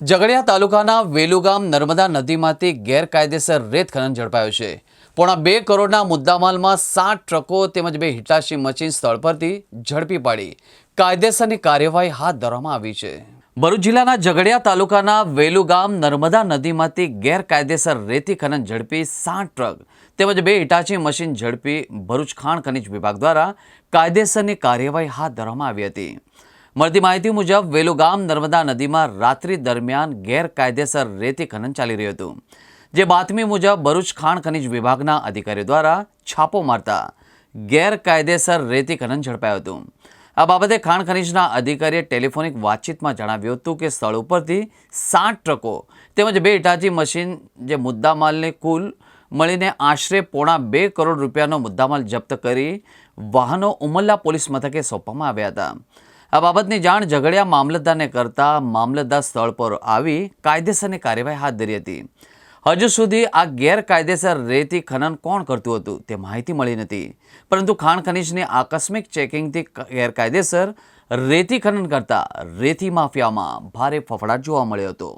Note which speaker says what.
Speaker 1: ઝઘડિયા તાલુકાના વેલુગામ નર્મદા નદીમાંથી ગેરકાયદેસર રેત ખનન ઝડપાયું છે. પોણા બે કરોડના મુદ્દામાલમાં સાત ટ્રકો તેમજ બે હિટાશી મશીન સ્થળ પરથી ઝડપી પાડી. કાયદેસરની કાર્યવાહી હાથ ધરવામાં આવી છે. ભરૂચ જિલ્લાના ઝઘડિયા તાલુકાના વેલુગામ નર્મદા નદીમાંથી ગેરકાયદેસર રેતી ખનન ઝડપી સાત ટ્રક તેમજ બે હિટાચી મશીન ઝડપી ભરૂચ ખાણ ખનિજ વિભાગ દ્વારા કાયદેસરની કાર્યવાહી હાથ ધરવામાં આવી હતી. મળતી માહિતી મુજબ, વેલુગામ નર્મદા નદીમાં રાત્રિ દરમિયાન ગેરકાયદેસર રેતી ખનન ચાલી રહ્યું હતું. જે બાતમી મુજબ, ભરૂચ ખાણ ખનિજ વિભાગના અધિકારીઓ દ્વારા છાપો મારતા ગેરકાયદેસર રેતી ખનન ઝડપાયું હતું. આ બાબતે ખાણ ખનિજના અધિકારીએ ટેલિફોનિક વાતચીતમાં જણાવ્યું હતું કે, સ્થળ ઉપરથી સાત ટ્રકો તેમજ બે ઇટાચી મશીન જે મુદ્દામાલને કુલ મળીને આશરે પોણા બે કરોડ રૂપિયાનો મુદ્દામાલ જપ્ત કરી વાહનો ઉમલ્લા પોલીસ મથકે સોંપવામાં આવ્યા હતા. આ બાબતની જાણ ઝઘડિયા મામલતદારને કરતા મામલતદાર સ્થળ પર આવી કાયદેસરની કાર્યવાહી હાથ ધરી હતી. હજુ સુધી આ ગેરકાયદેસર રેતી ખનન કોણ કરતું હતું તે માહિતી મળી નથી. પરંતુ ખાણ ખનીજની આકસ્મિક ચેકિંગથી ગેરકાયદેસર રેતી ખનન કરતા રેતી માફિયામાં ભારે ફફડાટ જોવા મળ્યો હતો.